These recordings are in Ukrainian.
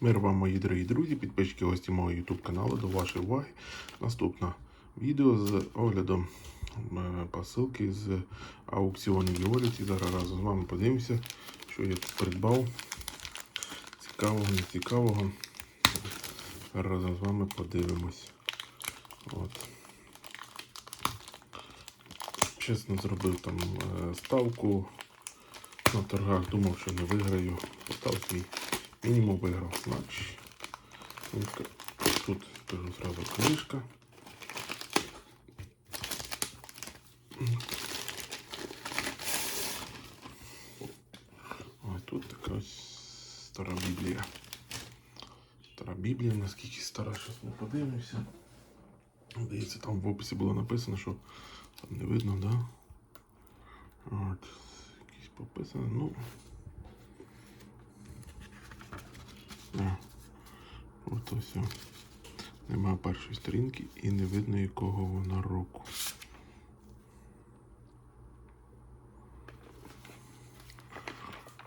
Мир вам, мої дорогі друзі, підписчики гості мого YouTube каналу. До вашої уваги. Наступне відео з оглядом е, посилки з аукціону Віоліті. Зараз разом з вами подивимося, що я тут придбав. Цікавого, не цікавого. Разом з вами подивимось. От. Чесно зробив там е, ставку на торгах, думав, що не виграю. Поставив свій мінімум виграв. Книжка. тут кажу зразу книжка. Ось тут така ось стара біблія. Стара біблія, наскільки стара, щось не подивимося. Здається, там в описі було написано, що там не видно, да? От, якісь пописано, ну. А, от ось. Нема першої сторінки і не видно якого вона року.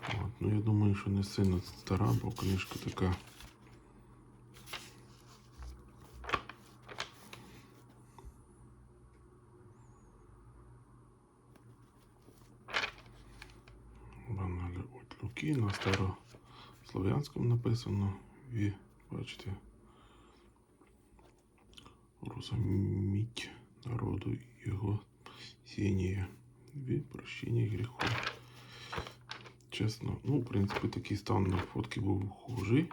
От, ну я думаю, що не сильно стара, бо книжка така. Баналі от Луки на старослов'янському написано. Бачите. Розуміть народу його сіяння від прощення гріху. Чесно, ну, в принципі, такий стан на фотки був хужий.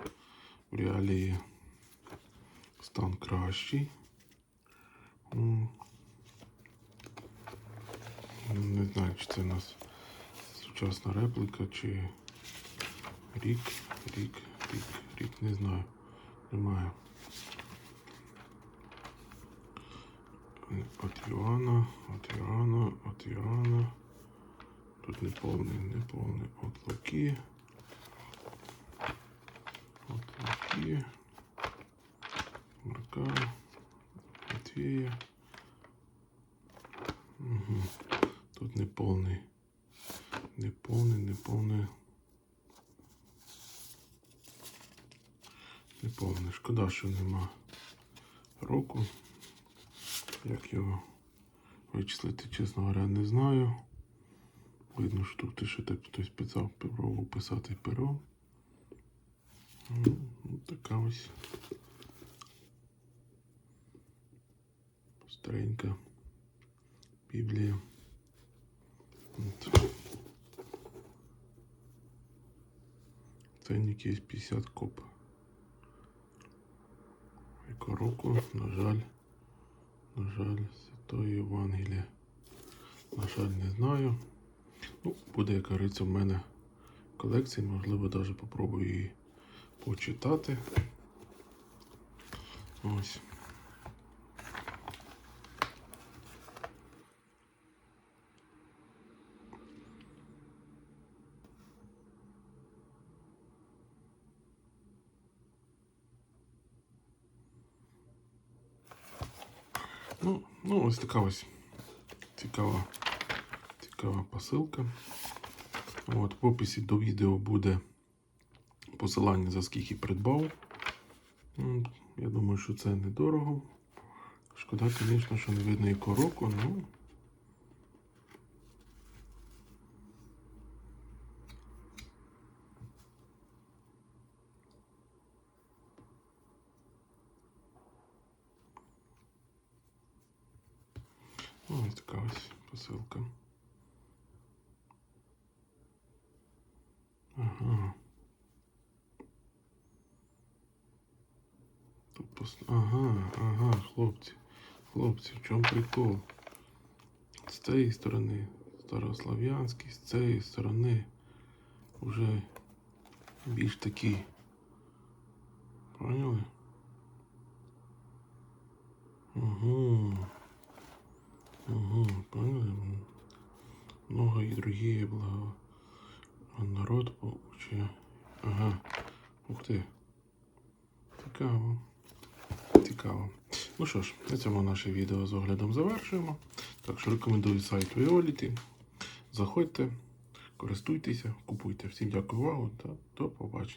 В реалії стан кращий. Не знаю, чи це у нас сучасна репліка, чи рік, рік, рік, рік, не знаю. Немає. От Іоанна, от Іоанна, от Іоанна. Тут не повний, не повний. От Луки. От Луки. Марка. Матвея. Угу. Тут не повний. Не повний, не повний. Не повний. Шкода, що нема року. Як його вичислити, чесно говоря, не знаю. Видно, що тут ще так хтось писав, пробував писати перо. Ну, така ось старенька Біблія. От. Ценник є 50 коп. Яку руку, на жаль. На жаль, Святої Євангелія. На жаль, не знаю. Ну, буде, як говориться, в мене в колекції, можливо, навіть попробую її почитати. Ось. Ну, ну, ось така ось цікава, цікава посилка. От, в описі до відео буде посилання за скільки придбав. М, Я думаю, що це недорого. Шкода, звісно, що не видно якого року, ну. Ну, ось така ось посилка. Ага. Тут пос... Ага, ага, хлопці. Хлопці, в чому прикол? З цієї сторони старослав'янський, з цієї сторони вже більш такі. Поняли? Угу. Угу, поняли? И благо. Народ получає. Ага. Ух ти. Цікаво. Цікаво. Ну що ж, на цьому наше відео з оглядом завершуємо. Так що рекомендую сайт Violet. Заходьте, користуйтеся, купуйте. Всім дякую увагу та до побачення.